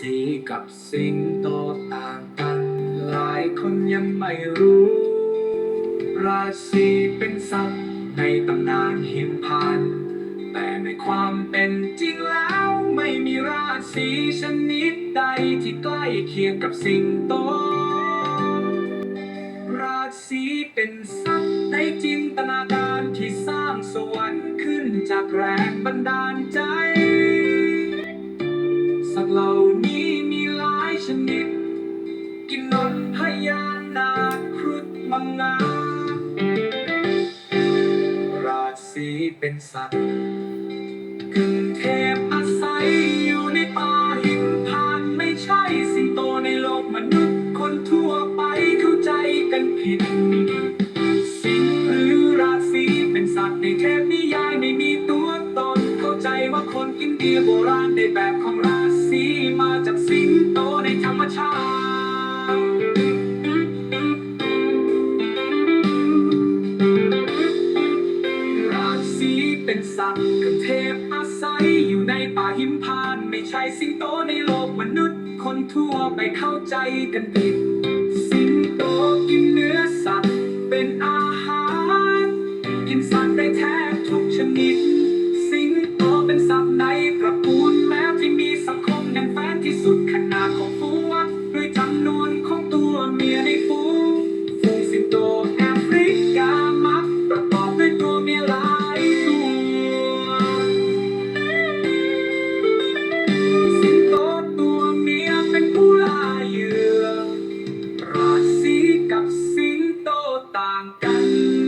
ศีกับสิงโตต่างกัน หลายคนยังไม่รู้ ราศีเป็นสัตว์ในตำนานหิมพานแต่ในความเป็นจริงแล้วไม่มีราศีชนิดใดที่ใกล้เคียงกับสิงโต ราศีเป็นสัตว์ในจินตนาการที่สร้างสวรรค์ขึ้นจากแรงบันดาลใจ สัตว์เหล่านี้มีหลายชนิด กินนนพญานาคครุฑมังงาราศีเป็นสัตว์กึ่งเทพอาศัยอยู่ในป่าหิมพานไม่ใช่สิงโตในโลกมนุษย์ คนทั่วไปเข้าใจกันผิด สิงหรือราศีเป็นสัตว์ในเทพ ใจว่าคนอินเดียโบราณในแบบของราศีมาจากสิงโตในธรรมชาติราศีเป็นสัตว์กับเทพอาศัยอยู่ในป่าหิมพานต์ไม่ใช่สิงโตในโลกมนุษย์ คนทั่วไปเข้าใจกันผิดสิงโตกินางกัน